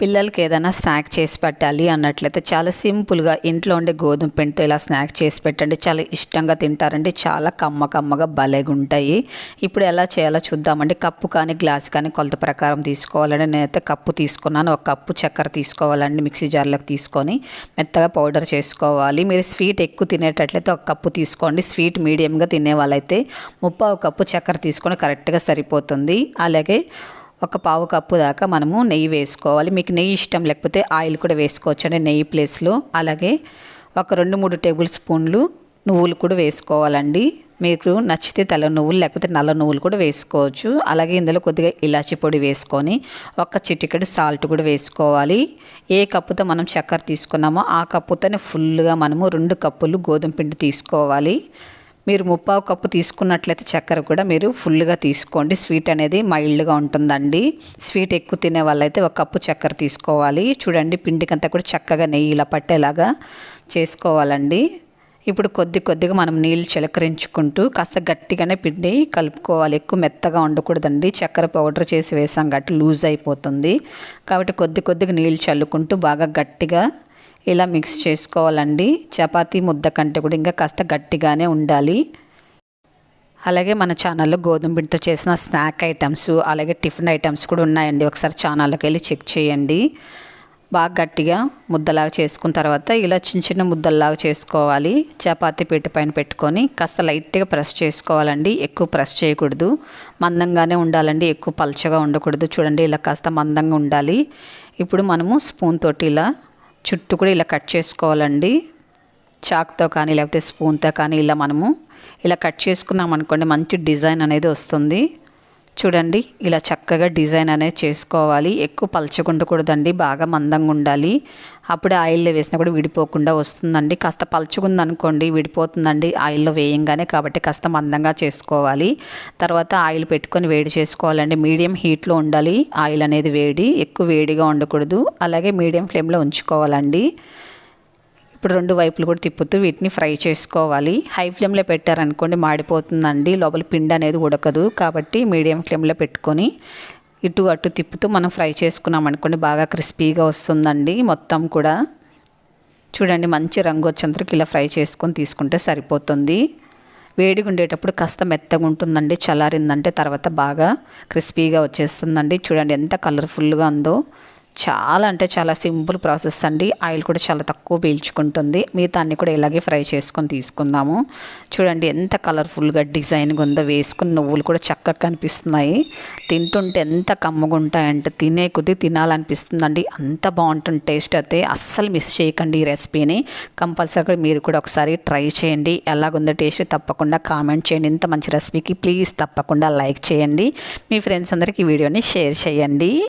పిల్లలకి ఏదైనా స్నాక్ చేసి పెట్టాలి అన్నట్లయితే చాలా సింపుల్గా ఇంట్లో ఉండే గోధుమ పిండితో ఇలా స్నాక్ చేసి పెట్టండి. చాలా ఇష్టంగా తింటారండి. చాలా కమ్మ కమ్మగా భలేగా ఉంటాయి ఇప్పుడు ఎలా చేయాలో చూద్దామండి. కప్పు కానీ గ్లాస్ కానీ కొలత ప్రకారం తీసుకోవాలండి. నేనైతే కప్పు తీసుకున్నాను. ఒక కప్పు చక్కెర తీసుకోవాలండి మిక్సీ జార్లోకి తీసుకొని మెత్తగా పౌడర్ చేసుకోవాలి. మీరు స్వీట్ ఎక్కువ తినేటట్లయితే ఒక కప్పు తీసుకోండి. స్వీట్ మీడియంగా తినే వాళ్ళైతే ముప్పావు కప్పు చక్కెర తీసుకొని కరెక్ట్గా సరిపోతుంది. అలాగే ఒక పావు కప్పు దాకా మనము నెయ్యి వేసుకోవాలి. మీకు నెయ్యి ఇష్టం లేకపోతే ఆయిల్ కూడా వేసుకోవచ్చు అండి నెయ్యి ప్లేస్లో. అలాగే ఒక రెండు మూడు టేబుల్ స్పూన్లు నువ్వులు కూడా వేసుకోవాలండి. మీకు నచ్చితే తెల్ల నువ్వులు లేకపోతే నల్ల నువ్వులు కూడా వేసుకోవచ్చు. అలాగే ఇందులో కొద్దిగా ఇలాచి పొడి వేసుకొని ఒక చిటికెడు సాల్ట్ కూడా వేసుకోవాలి. ఏ కప్పుతో మనం చక్కెర తీసుకున్నామో ఆ కప్పుతోనే ఫుల్గా మనము రెండు కప్పులు గోధుమ పిండి తీసుకోవాలి. మీరు ముప్పావు కప్పు తీసుకున్నట్లయితే చక్కెర కూడా మీరు ఫుల్గా తీసుకోండి. స్వీట్ అనేది మైల్డ్గా ఉంటుందండి. స్వీట్ ఎక్కువ తినే వాళ్ళైతే ఒక కప్పు చక్కెర తీసుకోవాలి. చూడండి పిండికంతా కూడా చక్కగా నెయ్యి ఇలా పట్టేలాగా చేసుకోవాలండి. ఇప్పుడు కొద్ది కొద్దిగా మనం నీళ్ళు చిలకరించుకుంటూ కాస్త గట్టిగానే పిండి కలుపుకోవాలి. ఎక్కువ మెత్తగా ఉండకూడదండి. చక్కెర పౌడర్ చేసి వేసాం కాబట్టి లూజ్ అయిపోతుంది. కాబట్టి కొద్ది కొద్దిగా నీళ్ళు చల్లుకుంటూ బాగా గట్టిగా ఇలా మిక్స్ చేసుకోవాలండి. చపాతీ ముద్ద కంటే కూడా ఇంకా కాస్త గట్టిగానే ఉండాలి. అలాగే మన ఛానల్లో గోధుమ పిండితో చేసిన స్నాక్ ఐటమ్స్ అలాగే టిఫిన్ ఐటమ్స్ కూడా ఉన్నాయండి. ఒకసారి ఛానల్కి వెళ్ళి చెక్ చేయండి. బాగా గట్టిగా ముద్దలాగా చేసుకున్న తర్వాత ఇలా చిన్న చిన్న ముద్దల్లాగా చేసుకోవాలి. చపాతి పీట పైన పెట్టుకొని కాస్త లైట్గా ప్రెస్ చేసుకోవాలండి. ఎక్కువ ప్రెస్ చేయకూడదు. మందంగానే ఉండాలండి. ఎక్కువ పల్చగా ఉండకూడదు. చూడండి ఇలా కాస్త మందంగా ఉండాలి. ఇప్పుడు మనము స్పూన్ తోటి ఇలా చుట్టూ కూడా ఇలా కట్ చేసుకోవాలండి. చాక్తో కానీ లేకపోతే స్పూన్తో కానీ ఇలా మనము ఇలా కట్ చేసుకున్నాం అనుకోండి మంచి డిజైన్ అనేది వస్తుంది. చూడండి ఇలా చక్కగా డిజైన్ అనేది చేసుకోవాలి. ఎక్కువ పలుచుకుండకూడదండి బాగా మందంగా ఉండాలి. అప్పుడే ఆయిల్లో వేసినా కూడా విడిపోకుండా వస్తుందండి. కాస్త పలుచుకుంది అనుకోండి విడిపోతుందండి ఆయిల్లో వేయంగానే కాబట్టి కాస్త మందంగా చేసుకోవాలి. తర్వాత ఆయిల్ పెట్టుకొని వేడి చేసుకోవాలండి. మీడియం హీట్లో ఉండాలి ఆయిల్ అనేది వేడి ఎక్కువ వేడిగా ఉండకూడదు. అలాగే మీడియం ఫ్లేమ్లో ఉంచుకోవాలండి. ఇప్పుడు రెండు వైపులు కూడా తిప్పుతూ వీటిని ఫ్రై చేసుకోవాలి. హై ఫ్లేమ్లో పెట్టారనుకోండి మాడిపోతుందండి. లోపల పిండి అనేది ఉడకదు. కాబట్టి మీడియం ఫ్లేమ్లో పెట్టుకొని ఇటు అటు తిప్పుతూ మనం ఫ్రై చేసుకున్నాం అనుకోండి బాగా క్రిస్పీగా వస్తుందండి మొత్తం కూడా. చూడండి మంచి రంగు వచ్చేంతకు ఇలా ఫ్రై చేసుకొని తీసుకుంటే సరిపోతుంది. వేడిగా ఉండేటప్పుడు కాస్త మెత్తగా ఉంటుందండి. చల్లారిందంటే తర్వాత బాగా క్రిస్పీగా వచ్చేస్తుందండి. చూడండి ఎంత కలర్ఫుల్గా ఉందో. చాలా అంటే చాలా సింపుల్ ప్రాసెస్ అండి. ఆయిల్ కూడా చాలా తక్కువ పీల్చుకుంటుంది. మిగతా అన్ని కూడా ఇలాగే ఫ్రై చేసుకొని తీసుకుందాము. చూడండి ఎంత కలర్ఫుల్గా డిజైన్గా ఉందో వేసుకున్న నువ్వులు కూడా చక్కగా కనిపిస్తున్నాయి. తింటుంటే ఎంత కమ్మగా ఉంటాయంటే తినే కొద్దీ తినాలనిపిస్తుందండి. అంత బాగుంటుంది టేస్ట్ అయితే. అస్సలు మిస్ చేయకండి ఈ రెసిపీని. కంపల్సరీగా మీరు కూడా ఒకసారి ట్రై చేయండి. ఎలాగుందో టేస్ట్ తప్పకుండా కామెంట్ చేయండి. ఇంత మంచి రెసిపీకి ప్లీజ్ తప్పకుండా లైక్ చేయండి. మీ ఫ్రెండ్స్ అందరికీ ఈ వీడియోని షేర్ చేయండి.